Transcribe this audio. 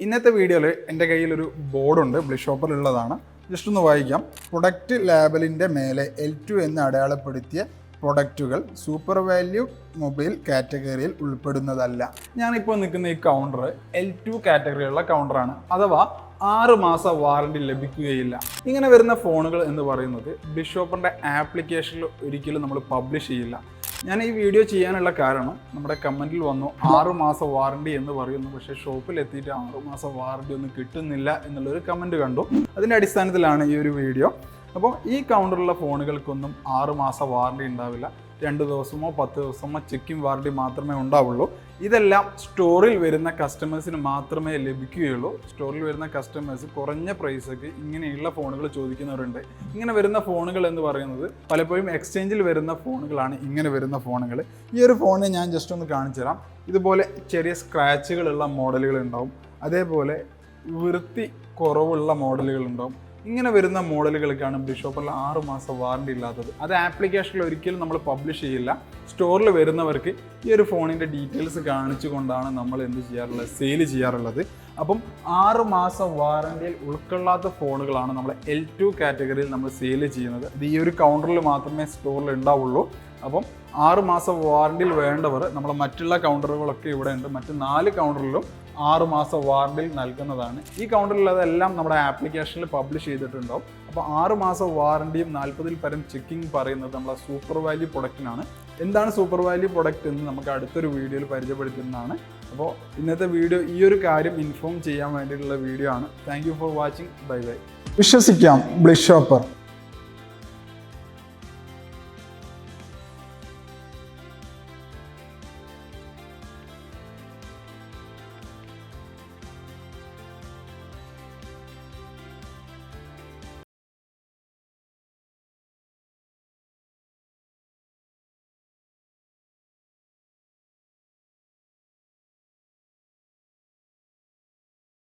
ഇന്നത്തെ വീഡിയോയിൽ എന്റെ കയ്യിലൊരു ബോർഡുണ്ട് ബ്ലിഷ് ഷോപ്പറിലുള്ളതാണ് ജസ്റ്റ് ഒന്ന് വായിക്കാം. പ്രൊഡക്റ്റ് ലാബലിന്റെ മേലെ എൽ ടു എന്ന് അടയാളപ്പെടുത്തിയ പ്രൊഡക്റ്റുകൾ സൂപ്പർ വാല്യൂ മൊബൈൽ കാറ്റഗറിയിൽ ഉൾപ്പെടുന്നതല്ല. ഞാനിപ്പോൾ നിൽക്കുന്ന ഈ കൗണ്ടർ എൽ ടു കാറ്റഗറിയുള്ള കൗണ്ടറാണ് അഥവാ ആറ് മാസം വാറണ്ടി ലഭിക്കുകയില്ല. ഇങ്ങനെ വരുന്ന ഫോണുകൾ എന്ന് പറയുന്നത് ബിഷോപ്പറിന്റെ ആപ്ലിക്കേഷനിൽ ഒരിക്കലും നമ്മൾ പബ്ലിഷ് ചെയ്യില്ല. ഞാൻ ഈ വീഡിയോ ചെയ്യാനുള്ള കാരണം നമ്മുടെ കമന്റിൽ വന്നു ആറു മാസം വാറണ്ടി എന്ന് പറയുന്നു. പക്ഷെ ഷോപ്പിൽ എത്തിയിട്ട് ആറു മാസം വാറണ്ടി ഒന്നും കിട്ടുന്നില്ല എന്നുള്ളൊരു കമന്റ് കണ്ടു. അതിന്റെ അടിസ്ഥാനത്തിലാണ് ഈ ഒരു വീഡിയോ അപ്പോൾ ഈ കൗണ്ടറുള്ള ഫോണുകൾക്കൊന്നും ആറു മാസം വാറണ്ടി ഉണ്ടാവില്ല. രണ്ട് ദിവസമോ പത്ത് ദിവസമോ ചെക്കിംഗ് വാറണ്ടി മാത്രമേ ഉണ്ടാവുള്ളൂ. ഇതെല്ലാം സ്റ്റോറിൽ വരുന്ന കസ്റ്റമേഴ്സിന് മാത്രമേ ലഭിക്കുകയുള്ളൂ. സ്റ്റോറിൽ വരുന്ന കസ്റ്റമേഴ്സ് കുറഞ്ഞ പ്രൈസൊക്കെ ഇങ്ങനെയുള്ള ഫോണുകൾ ചോദിക്കുന്നവരുണ്ട്. ഇങ്ങനെ വരുന്ന ഫോണുകൾ എന്ന് പറയുന്നത് പലപ്പോഴും എക്സ്ചേഞ്ചിൽ വരുന്ന ഫോണുകളാണ് ഇങ്ങനെ വരുന്ന ഫോണുകൾ ഈ ഒരു ഫോണിനെ ഞാൻ ജസ്റ്റ് ഒന്ന് കാണിച്ചു തരാം. ഇതുപോലെ ചെറിയ സ്ക്രാച്ചുകളുള്ള മോഡലുകൾ ഉണ്ടാവും. അതേപോലെ വൃത്തി കുറവുള്ള മോഡലുകൾ ഉണ്ടാവും. ഇങ്ങനെ വരുന്ന മോഡലുകൾക്കാണ് ബിഷോപ്പറിൽ ആറ് മാസം വാറണ്ടി ഇല്ലാത്തത്. അത് ആപ്ലിക്കേഷനിൽ ഒരിക്കലും നമ്മൾ പബ്ലിഷ് ചെയ്യില്ല. സ്റ്റോറിൽ വരുന്നവർക്ക് ഈ ഒരു ഫോണിന്റെ ഡീറ്റെയിൽസ് കാണിച്ചുകൊണ്ടാണ് നമ്മൾ എന്ത് ചെയ്യാറുള്ളത് സെയിൽ ചെയ്യാറുള്ളത്. അപ്പം ആറ് മാസം വാറണ്ടിയിൽ ഉൾക്കൊള്ളാത്ത ഫോണുകളാണ് നമ്മൾ എൽ ടു കാറ്റഗറിയിൽ നമ്മൾ സെയിൽ ചെയ്യുന്നത്. ഇത് ഈ ഒരു കൗണ്ടറിൽ മാത്രമേ സ്റ്റോറിൽ ഉണ്ടാവുള്ളൂ. അപ്പം ആറ് മാസം വാറണ്ടിയിൽ വേണ്ടവർ നമ്മൾ മറ്റുള്ള കൗണ്ടറുകളൊക്കെ ഇവിടെ ഉണ്ട്. മറ്റ് നാല് കൗണ്ടറിലും ആറ് മാസം വാറണ്ടിയിൽ നൽകുന്നതാണ്. ഈ കൗണ്ടറിലതെല്ലാം നമ്മുടെ ആപ്ലിക്കേഷനിൽ പബ്ലിഷ് ചെയ്തിട്ടുണ്ടാവും. അപ്പോൾ ആറുമാസ മാസം വാറണ്ടിയും നാൽപ്പതിൽ പരം ചെക്കിംഗ് പറയുന്നത് നമ്മളെ സൂപ്പർ വാല്യൂ പ്രൊഡക്റ്റിനാണ്. എന്താണ് സൂപ്പർ വാല്യൂ പ്രൊഡക്റ്റ് എന്ന് നമുക്ക് അടുത്തൊരു വീഡിയോയിൽ പരിചയപ്പെടുത്തുന്നതാണ്. അപ്പോൾ ഇന്നത്തെ വീഡിയോ ഈ ഒരു കാര്യം ഇൻഫോം ചെയ്യാൻ വേണ്ടിയിട്ടുള്ള വീഡിയോ ആണ്. Thank for watching bye bye വിശ്വസിക്കാം ബ്ലിഷ് ഷോപ്പർ